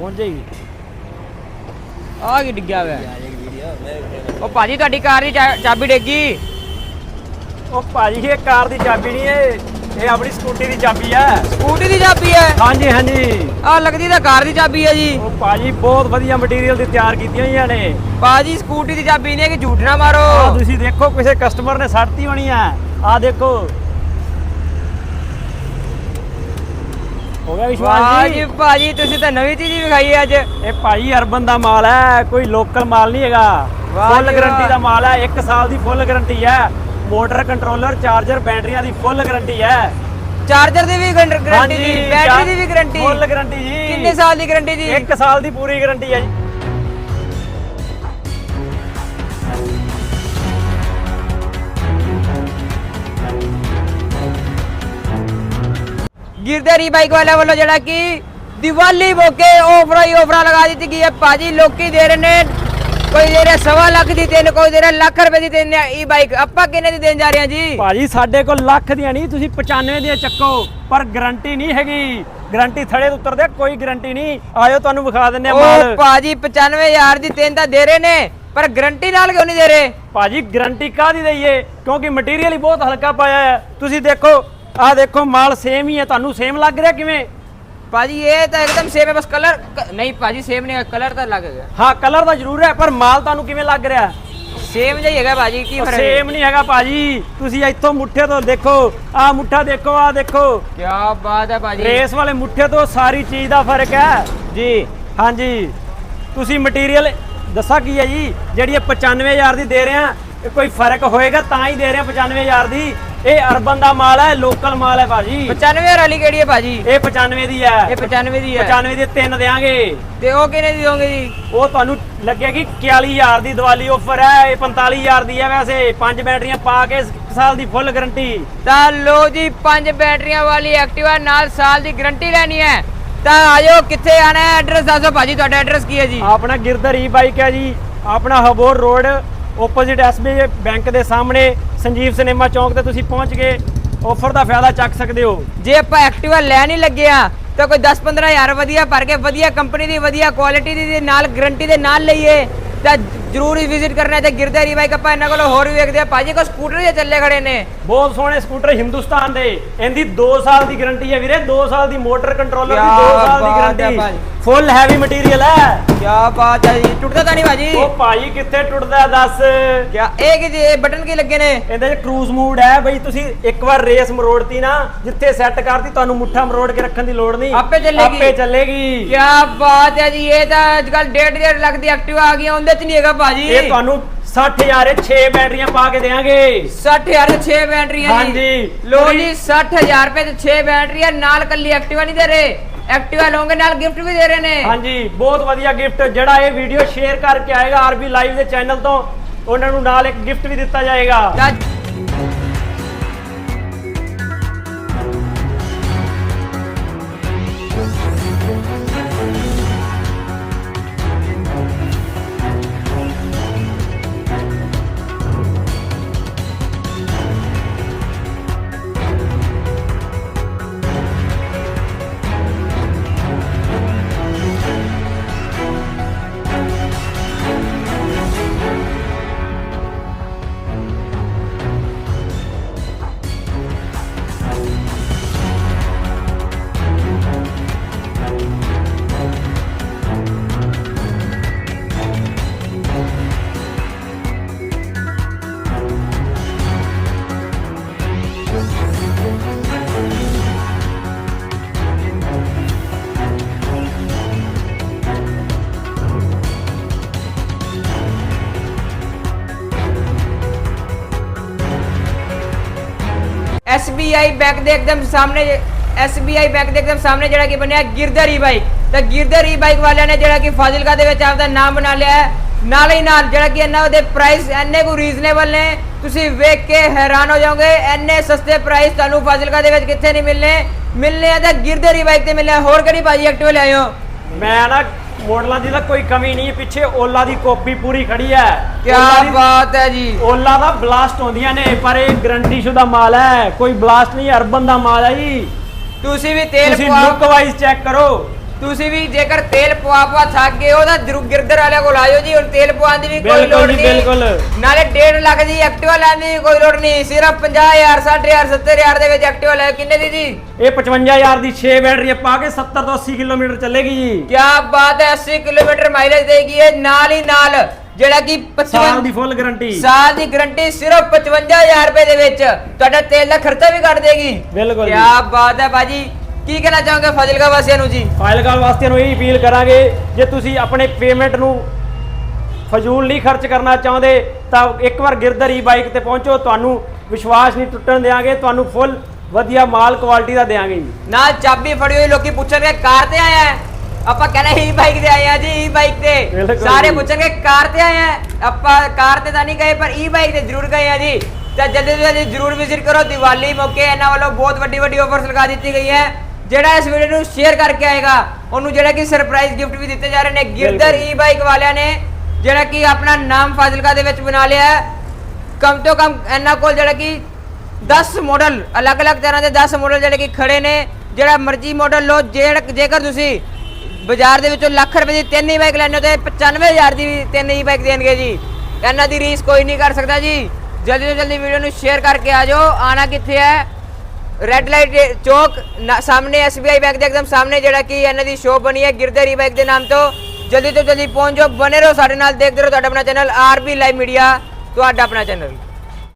ਪਹੁੰਚ ਜਾਏਗੀ। ਆ ਕੀ ਡਿੱਗਿਆ ਹੋਇਆ? ਉਹ ਭਾਜੀ ਤੁਹਾਡੀ ਕਾਰ ਦੀ ਚਾ- ਚਾਬੀ ਡਿੱਗੀ। ਉਹ ਭਾਜੀ ਇਹ ਕਾਰ ਦੀ ਚਾਬੀ ਨਹੀਂ ਇਹ। ਇਹ ਆਪਣੀ ਸਕੂਟੀ ਦੀ ਚਾਬੀ ਹੈ ਸਕੂਟੀ ਦੀ ਚਾਬੀ ਹੈ? ਹਾਂਜੀ ਹਾਂਜੀ। ਆ ਲੱਗਦੀ ਤਾਂ ਕਾਰ ਦੀ ਚਾਬੀ ਹੈ ਜੀ। ਉਹ ਭਾਜੀ ਬਹੁਤ ਵਧੀਆ ਮਟੀਰੀਅਲ ਦੀ ਤਿਆਰ ਕੀਤੀਆਂ ਹੋਈਆਂ ਨੇ। ਭਾਜੀ ਸਕੂਟੀ ਦੀ ਚਾਬੀ ਨਹੀਂ ਹੈ ਕਿ ਝੂਠ ਨਾ ਮਾਰੋ। ਆਹ ਤੁਸੀਂ ਦੇਖੋ ਕਿਸੇ ਕਸਟਮਰ ਨੇ ਸੱਟਤੀ ਹੋਣੀ ਆ। ਆ ਦੇਖੋ। ਗਿਆ ਵਾਹ ਵਿਸ਼ਵਾਸ ਜੀ। ਜੀ ਭਾਜੀ ਤੁਸੀਂ ਤਾਂ ਨਵੀਂ ਚੀਜ਼ ਹੀ ਵਿਖਾਈ ਹੈ ਅੱਜ। ਇਹ ਭਾਜੀ ਅਰਬਨ ਦਾ ਮਾਲ ਹੈ ਕੋਈ ਲੋਕਲ ਮਾਲ ਨਹੀਂ ਹੈਗਾ। ਵਾਹ ਫੁੱਲ ਜੀ ਗਾਰੰਟੀ ਵਾਹ। ਦਾ ਮਾਲ ਹੈ 1 ਸਾਲ ਦੀ ਫੁੱਲ ਗਾਰੰਟੀ ਹੈ। ਮੋਟਰ ਕੰਟਰੋਲਰ ਚਾਰਜਰ ਬੈਟਰੀਆਂ ਦੀ ਫੁੱਲ ਗਾਰੰਟੀ ਹੈ। ਚਾਰਜਰ ਦੀ ਵੀ ਗਾਰੰਟੀ ਜੀ ਬੈਟਰੀ ਦੀ ਵੀ ਗਾਰੰਟੀ ਫੁੱਲ ਗਾਰੰਟੀ ਜੀ। ਕਿੰਨੇ ਸਾਲ ਦੀ ਗਾਰੰਟੀ ਜੀ? 1 ਸਾਲ ਦੀ ਪੂਰੀ ਗਾਰੰਟੀ ਹੈ ਜੀ। ਗਿਰਦਾਰੀ ਬਾਈਕ ਵਾਲਿਆਂ ਵੱਲੋਂ ਜਿਹੜਾ ਕਿ ਦੀਵਾਲੀ ਮੌਕੇ ਆਫਰਾਂ ਹੀ ਆਫਰਾਂ ਲਗਾ ਦਿੱਤੀ ਗਈ ਹੈ। ਭਾਜੀ ਲੋਕੀ ਦੇ ਰਹੇ ਨੇ ਕੋਈ ਦੇ ਰਿਹਾ ਸਵਾ ਲੱਖ ਦੀ ਤਿੰਨ ਕੋਈ ਦੇ ਰਿਹਾ ਲੱਖ ਰੁਪਏ ਦੀ ਤਿੰਨ ਇਹ ਬਾਈਕ। ਆਪਾਂ ਕਿੰਨੇ ਦੀ ਦੇਣ ਜਾ ਰਹੇ ਹਾਂ ਜੀ? ਭਾਜੀ ਸਾਡੇ ਕੋਲ ਲੱਖ ਦੀਆਂ ਨਹੀਂ ਤੁਸੀਂ 95 ਦੀਆਂ ਚੱਕੋ ਪਰ ਗਾਰੰਟੀ ਨਹੀਂ ਹੈਗੀ। ਗਾਰੰਟੀ ਥੜੇ ਤੋਂ ਉਤਰਦੇ ਕੋਈ ਗਾਰੰਟੀ ਨਹੀਂ। ਆਇਓ ਤੁਹਾਨੂੰ ਵਿਖਾ ਦਿੰਨੇ ਆ ਉਹ ਮਾਲ। ਭਾਜੀ 95000 ਦੀ ਤਿੰਨ ਤਾਂ ਦੇ ਰਹੇ ਨੇ ਪਰ ਗਾਰੰਟੀ ਨਾਲ ਕਿਉਂ ਨਹੀਂ ਦੇ ਰਹੇ? ਭਾਜੀ ਗਾਰੰਟੀ ਕਾਹਦੀ ਦਈਏ? ਕਿਉਂਕਿ ਮਟੀਰੀਅਲ ਹੀ ਬਹੁਤ ਹਲਕਾ ਪਾਇਆ ਹੈ। ਤੁਸੀਂ ਦੇਖੋ ਆਹ ਦੇਖੋ ਮਾਲ ਸੇਮ ਹੀ ਹੈ ਤੁਹਾਨੂੰ ਸੇਮ ਲੱਗ ਰਿਹਾ ਕਿਵੇਂ? ਭਾਜੀ ਇਹ ਤਾਂ ਇੱਕਦਮ ਸੇਮ ਹੈ ਬਸ ਕਲਰ ਨਹੀਂ ਭਾਜੀ ਸੇਮ ਨਹੀਂ ਕਲਰ ਤਾਂ ਲੱਗ ਗਿਆ ਹਾਂ ਕਲਰ ਤਾਂ ਜ਼ਰੂਰ ਹੈ ਪਰ ਮਾਲ ਤੁਹਾਨੂੰ ਕਿਵੇਂ ਲੱਗ ਰਿਹਾ? ਸੇਮ ਜਿਹਾ ਹੀ ਹੈਗਾ ਭਾਜੀ ਕੀ ਫ਼ਰਕ ਸੇਮ ਨਹੀਂ ਹੈਗਾ ਭਾਜੀ ਤੁਸੀਂ ਇੱਥੋਂ ਮੁੱਠੇ ਤੋਂ ਦੇਖੋ ਆਹ ਮੁੱਠਾ ਦੇਖੋ ਆਹ ਦੇਖੋ। ਕੀ ਬਾਤ ਹੈ ਭਾਜੀ। ਰੇਸ ਵਾਲੇ ਮੁੱਠੇ ਤੋਂ ਸਾਰੀ ਚੀਜ਼ ਦਾ ਫ਼ਰਕ ਹੈ। ਜੀ ਹਾਂਜੀ। ਤੁਸੀਂ ਮਟੀਰੀਅਲ ਦੱਸਾਂ ਕੀ ਹੈ ਜੀ? ਜਿਹੜੀ ਇਹ 95000 ਦੀ ਦੇ ਰਹੇ ਆ ਕੋਈ ਫ਼ਰਕ ਹੋਏਗਾ ਤਾਂ ਹੀ ਦੇ ਰਹੇ ਆ 95000 ਦੀ। ਇਹ ਅਰਬਨ ਦਾ ਮਾਲ ਹੈ ਲੋਕਲ ਮਾਲ ਹੈ ਭਾਜੀ। 95000 ਵਾਲੀ ਕਿਹੜੀ ਹੈ ਭਾਜੀ? ਇਹ 95 ਦੀ ਹੈ। ਇਹ 95 ਦੀ ਹੈ। 95 ਦੀ ਤਿੰਨ ਦੇਾਂਗੇ ਤੇ ਉਹ ਕਿੰਨੇ ਦੀ ਦੋਗੇ ਜੀ? ਉਹ ਤੁਹਾਨੂੰ ਲੱਗੇਗੀ 41000 ਦੀ ਦੀਵਾਲੀ ਆਫਰ ਹੈ ਇਹ 45000 ਦੀ ਹੈ ਵੈਸੇ। ਪੰਜ ਬੈਟਰੀਆਂ ਪਾ ਕੇ ਸਾਲ ਦੀ ਫੁੱਲ ਗਾਰੰਟੀ ਤਾਂ ਲੋ ਜੀ ਪੰਜ ਬੈਟਰੀਆਂ ਵਾਲੀ ਐਕਟਿਵਾ ਨਾਲ ਸਾਲ ਦੀ ਗਾਰੰਟੀ ਲੈਣੀ ਹੈ। ਤਾਂ ਆਜੋ ਕਿੱਥੇ ਆਣਾ ਹੈ? ਐਡਰੈਸ ਦੱਸੋ ਭਾਜੀ ਤੁਹਾਡਾ ਐਡਰੈਸ ਕੀ ਹੈ ਜੀ? ਆਪਣਾ ਗਿਰਧਰ ਬਾਈਕ ਹੈ ਜੀ ਆਪਣਾ ਹਬੋਰ ਰੋਡ ਆਪੋਜ਼ਿਟ ਐਸਬੀਆਈ ਬੈਂਕ ਦੇ ਸਾਹਮਣੇ ਸੰਜੀਵ ਸਿਨੇਮਾ ਚੌਂਕ ਤੇ ਤੁਸੀਂ ਪਹੁੰਚ ਕੇ ਆਫਰ ਦਾ ਫਾਇਦਾ ਚੱਕ ਸਕਦੇ ਹੋ। ਜੇ ਆਪਾਂ ਐਕਟਿਵਾ ਲੈ ਨਹੀਂ ਲੱਗਿਆ ਤਾਂ ਕੋਈ 10-15000 ਵਧੀਆ ਭਰ ਕੇ ਵਧੀਆ ਕੰਪਨੀ ਦੀ, ਵਧੀਆ ਕੁਆਲਿਟੀ ਦੀ ਦੇ ਨਾਲ ਗਰੰਟੀ ਦੇ ਨਾਲ ਲਈਏ, ਤਾਂ ਜ਼ਰੂਰ ਹੀ ਵਿਜ਼ਿਟ ਕਰਨਾ ਹੈ ਤੇ ਗਿਰਦੇ ਰੀ ਬਾਈਕ ਆਪਾਂ ਇਹਨਾਂ ਕੋਲ ਹੋਰ ਵੀ ਵੇਖਦੇ ਆ। ਭਾਜੀ ਕੋ ਸਕੂਟਰ ਜੇ ਚੱਲੇ ਖੜੇ ਨੇ? ਬਹੁਤ ਸੋਹਣੇ ਸਕੂਟਰ ਹਿੰਦੁਸਤਾਨ ਦੇ। ਇਹਦੀ 2 ਸਾਲ ਦੀ ਗਾਰੰਟੀ ਹੈ ਵੀਰੇ 2 ਸਾਲ ਦੀ ਮੋਟਰ ਕੰਟਰੋਲਰ ਦੀ ਕਿਆ 2 ਸਾਲ ਦੀ। ਗਾਰੰਟੀ ਫੁੱਲ ਹੈਵੀ ਮਟੀਰੀਅਲ ਹੈ। ਕੀ ਬਾਤ ਹੈ ਜੀ। ਟੁੱਟਦਾ ਤਾਂ ਨਹੀਂ ਭਾਜੀ? ਉਹ ਭਾਜੀ ਕਿੱਥੇ ਟੁੱਟਦਾ ਦੱਸ? ਕਿਆ ਇਹ ਕੀ ਜੀ ਇਹ ਬਟਨ ਕੀ ਲੱਗੇ ਨੇ? ਇਹਦੇ 'ਚ ਕਰੂਜ਼ ਮੋਡ ਹੈ। ਬਈ ਤੁਸੀਂ ਇੱਕ ਵਾਰ ਰੇਸ ਮਰੋੜਤੀ ਨਾ ਜਿੱਥੇ ਸੈੱਟ ਕਰਤੀ ਤੁਹਾਨੂੰ ਮੁੱਠਾ ਮਰੋੜ ਕੇ ਰੱਖਣ ਦੀ ਲੋੜ ਨਹੀਂ। ਆਪੇ ਚੱਲੇਗੀ। ਆਪੇ ਚੱਲੇਗੀ। ਕੀ ਬਾਤ ਹੈ ਜੀ ਇਹ ਤਾਂ ਅੱਜ ਕੱਲ 1.5 ਲੱਖ ਦੀ ਐਕਟਿਵਾ ਆ ਗਈਆਂ ਉਹਦੇ ਚ ਨਹੀਂ ਹੈਗਾ ਭਾਜੀ। ਇਹ ਤੁਹਾਨੂੰ 60000 6 ਬੈਟਰੀਆਂ ਪਾ ਕੇ ਦੇਵਾਂਗੇ। 60000 ਦੇ 6 ਬੈਟਰੀਆਂ ਹਾਂਜੀ। ਲੋ ਜੀ 60000 ਰੁਪਏ ਤੇ 6 ਬੈਟਰੀਆਂ ਨਾਲ ਕੱਲੀ ਐਕਟਿਵਾ ਨਹੀਂ ਦੇ ਰਹੇ। ਐਕਟਿਵਾ ਲਓਗੇ ਨਾਲ ਗਿਫਟ ਵੀ ਦੇ ਰਹੇ ਨੇ। ਹਾਂਜੀ ਬਹੁਤ ਵਧੀਆ ਗਿਫਟ ਜਿਹੜਾ ਇਹ ਵੀਡੀਓ ਸ਼ੇਅਰ ਕਰਕੇ ਆਏਗਾ ਆਰਬੀ ਲਾਈਵ ਦੇ ਚੈਨਲ ਤੋਂ ਉਹਨਾਂ ਨੂੰ ਨਾਲ ਇੱਕ ਗਿਫਟ ਵੀ ਦਿੱਤਾ ਜਾਏਗਾ। ਤਾਂ ਬੈਂਕ ਦੇ ਇੱਕਦਮ ਸਾਹਮਣੇ SBI ਬੈਂਕ ਦੇ ਇੱਕਦਮ ਸਾਹਮਣੇ ਜਿਹੜਾ ਕਿ ਬਣਿਆ ਗਿਰਦਰ ਬਾਈਕ ਤਾਂ ਗਿਰਦਰ ਬਾਈਕ ਵਾਲਿਆਂ ਨੇ ਜਿਹੜਾ ਕਿ ਫਾਜ਼ਿਲਕਾ ਦੇ ਵਿੱਚ ਆਪਦਾ ਨਾਮ ਬਣਾ ਲਿਆ ਹੈ। ਨਾਲ ਹੀ ਨਾਲ ਜਿਹੜਾ ਕਿ ਇਹਨਾਂ ਦੇ ਪ੍ਰਾਈਸ ਇੰਨੇ ਕੋ ਰੀਜ਼ਨੇਬਲ ਨੇ, ਤੁਸੀਂ ਵੇਖ ਕੇ ਹੈਰਾਨ ਹੋ ਜਾਓਗੇ, ਇੰਨੇ ਸਸਤੇ ਪ੍ਰਾਈਸ ਤੁਹਾਨੂੰ ਫਾਜ਼ਿਲਕਾ ਦੇ ਵਿੱਚ ਕਿੱਥੇ ਨਹੀਂ ਮਿਲਨੇ ਮਿਲਨੇ ਆ ਤਾਂ ਗਿਰਦਰ ਬਾਈਕ ਤੇ ਮਿਲਨੇ ਆ। ਹੋਰ ਕਿਹੜੀ ਭਾਜੀ ਐਕਟਿਵ ਲਿਆਏ ਹੋ? ਮੈਂ ਨਾ ਮਾਡਲਾਂ ਦੀ ਤਾਂ ਕੋਈ ਕਮੀ ਨਹੀਂ ਪਿੱਛੇ ਓਲਾ ਦੀ ਕਾਪੀ ਪੂਰੀ ਖੜੀ ਹੈ। ਕੀ ਬਾਤ ਹੈ ਜੀ। ਓਲਾ ਦਾ ਬਲਾਸਟ ਹੁੰਦੀਆਂ ਨੇ ਪਰ ਇਹ ਗਰੰਟੀ ਸ਼ੁਦਾ ਮਾਲ ਹੈ। ਕੋਈ ਬਲਾਸਟ ਨਹੀਂ ਅਰਬਨ ਦਾ ਮਾਲ ਹੈ ਜੀ। ਤੁਸੀਂ ਵੀ ਤੇਲ ਤੁਸੀਂ ਪਵਾਓ। ਲੁੱਕ ਵਾਈਜ਼ ਚੈੱਕ ਕਰੋ। ਤੁਸੀਂ ਵੀ ਜੇਕਰ ਤੇਲ ਪਵਾ ਪਵਾ ਥੱਕ ਗਏ ਹੋ ਤਾਂ ਜਰੂਰ ਗਿਰਦਰ ਵਾਲਿਆਂ ਕੋਲ ਆਇਓ ਜੀ ਹੁਣ ਤੇਲ ਪਵਾਉਣ ਦੀ ਵੀ ਕੋਈ ਬਿਲਕੁਲ ਲੋੜ ਜੀ, ਨਹੀਂ। ਬਿਲਕੁਲ। ਨਾਲੇ 1.5 ਲੱਖ ਦੀ ਐਕਟਿਵਾ ਲੈਣ ਦੀ ਵੀ ਕੋਈ ਲੋੜ ਨਹੀਂ ਸਿਰਫ 50000 60000 70000 ਦੇ ਵਿੱਚ ਐਕਟਿਵਾ ਲੈ। ਕਿੰਨੇ ਦੀ ਜੀ? ਇਹ 55000 ਦੀ 6 ਬੈਟਰੀ ਪਾ ਕੇ 70 ਤੋਂ 80 ਕਿਲੋਮੀਟਰ ਚੱਲੇਗੀ ਜੀ। ਕੀ ਬਾਤ ਹੈ 80 ਕਿਲੋਮੀਟਰ ਮਾਈਲੇਜ ਦੇਗੀ ਇਹ ਨਾਲ ਹੀ ਨਾਲ ਜਿਹੜਾ ਕਿ 55 ਸਾਲ ਦੀ ਫੁੱਲ ਗਾਰੰਟੀ ਸਾਲ ਦੀ ਗਾਰੰਟੀ ਸਿਰਫ 55000 ਰੁਪਏ ਦੇ ਵਿੱਚ। ਤੁਹਾਡਾ ਤੇਲ ਦਾ ਖਰਚਾ ਵੀ ਕੱਢ ਦੇਗੀ। ਬਿਲਕੁਲ ਕੀ ਜੀ। ਬਾਤ ਹੈ ਬਾਜੀ ਕੀ ਕਹਿਣਾ ਚਾਹੋਗੇ ਫਾਜ਼ਿਲਕਾ ਵਾਸੀਆਂ ਨੂੰ ਜੀ? ਫਾਈਲਗਾਲ ਵਾਸਤੇ ਨੂੰ ਇਹ ਅਪੀਲ ਕਰਾਂਗੇ ਜੇ ਤੁਸੀਂ ਆਪਣੇ ਪੇਮੈਂਟ ਨੂੰ ਫਜ਼ੂਲ ਨਹੀਂ ਖਰਚ ਕਰਨਾ ਚਾਹੁੰਦੇ ਤਾਂ ਇੱਕ ਵਾਰ ਗਿਰਦਰ ਈ ਬਾਈਕ ਤੇ ਪਹੁੰਚੋ ਤੁਹਾਨੂੰ ਵਿਸ਼ਵਾਸ ਨਹੀਂ ਟੁੱਟਣ ਦੇਵਾਂਗੇ ਤੁਹਾਨੂੰ ਫੁੱਲ ਵਧੀਆ ਮਾਲ ਕੁਆਲਿਟੀ ਦਾ ਦੇਵਾਂਗੇ ਜੀ। ਨਾਲ ਚਾਬੀ ਫੜੀ ਹੋਈ ਲੋਕੀ ਪੁੱਛਣਗੇ ਕਾਰ ਤੇ ਆਇਆ ਹੈ? ਆਪਾਂ ਕਹਿੰਦੇ ਈ ਬਾਈਕ ਤੇ ਆਏ ਆ ਜੀ ਈ ਬਾਈਕ ਤੇ ਸਾਰੇ। ਪੁੱਛਣਗੇ ਕਾਰ ਤੇ ਆਏ ਆ ਆਪਾਂ ਕਾਰ ਤੇ ਤਾਂ ਨਹੀਂ ਗਏ ਪਰ ਈ ਬਾਈਕ ਤੇ ਜ਼ਰੂਰ ਗਏ ਆ ਜੀ। ਤਾਂ ਜਲਦੀ ਤੋਂ ਜਲਦੀ ਜ਼ਰੂਰ ਵਿਜ਼ਿਟ ਕਰੋ ਦੀਵਾਲੀ ਮੌਕੇ ਇਹਨਾਂ ਵੱਲੋਂ ਬਹੁਤ ਵੱਡੀ ਵੱਡੀ ਆਫਰਸ ਲਗਾ ਦਿੱਤੀ ਗਈ ਹੈ। ਜਿਹੜਾ ਇਸ ਵੀਡੀਓ ਨੂੰ ਸ਼ੇਅਰ ਕਰਕੇ ਆਏਗਾ ਉਹਨੂੰ ਜਿਹੜਾ ਕਿ ਸਰਪ੍ਰਾਈਜ਼ ਗਿਫਟ ਵੀ ਦਿੱਤੇ ਜਾ ਰਹੇ ਨੇ ਗਿਰਦਰ। ਈ ਬਾਈਕ ਵਾਲਿਆਂ ਨੇ ਜਿਹੜਾ ਕਿ ਆਪਣਾ ਨਾਮ ਫਾਜ਼ਿਲਕਾ ਦੇ ਵਿੱਚ ਬਣਾ ਲਿਆ ਹੈ। ਕਮ ਤੋਂ ਕਮ ਇਹਨਾਂ ਕੋਲ ਜਿਹੜਾ ਕਿ 10 ਮਾਡਲ ਅਲੱਗ-ਅਲੱਗ ਤਰ੍ਹਾਂ ਦੇ 10 ਮਾਡਲ ਜਿਹੜੇ ਕਿ ਖੜੇ ਨੇ ਜਿਹੜਾ ਮਰਜ਼ੀ ਮਾਡਲ ਲਓ ਜਿਹੜਾ ਜੇਕਰ ਤੁਸੀਂ ਬਾਜ਼ਾਰ ਦੇ ਵਿੱਚੋਂ ਲੱਖ ਰੁਪਏ ਦੀ ਤਿੰਨ ਹੀ ਬਾਈਕ ਲੈਣੇ ਤੇ 95000 ਦੀ ਤਿੰਨ ਹੀ ਬਾਈਕ ਦੇਣਗੇ ਜੀ। ਇਹਨਾਂ ਦੀ ਰੀਸ ਕੋਈ ਨਹੀਂ ਕਰ ਸਕਦਾ ਜੀ। ਜਲਦੀ ਤੋਂ ਜਲਦੀ ਵੀਡੀਓ ਨੂੰ ਸ਼ੇਅਰ ਕਰਕੇ ਆ ਜਾਓ। ਆਣਾ ਕਿੱਥੇ ਹੈ? ਰੈੱਡ ਲਾਈਟ ਚੌਕ ਨਾ- ਸਾਹਮਣੇ SBI ਬੈਂਕ ਦੇ ਇੱਕਦਮ ਸਾਹਮਣੇ ਜਿਹੜਾ ਕਿ ਇਹਨਾਂ ਦੀ ਸ਼ੋਪ ਬਣੀ ਹੈ ਗਿਰਦਰੀ ਬਾਈਕ ਦੇ ਨਾਮ ਤੋਂ। ਜਲਦੀ ਤੋਂ ਜਲਦੀ ਪਹੁੰਚ ਜਾਓ ਬਨੇ ਰਹੋ ਸਾਡੇ ਨਾਲ, ਦੇਖਦੇ ਰਹੋ ਤੁਹਾਡਾ ਆਪਣਾ ਚੈਨਲ ਆਰਬੀ ਲਾਈਵ ਮੀਡੀਆ ਤੁਹਾਡਾ ਆਪਣਾ ਚੈਨਲ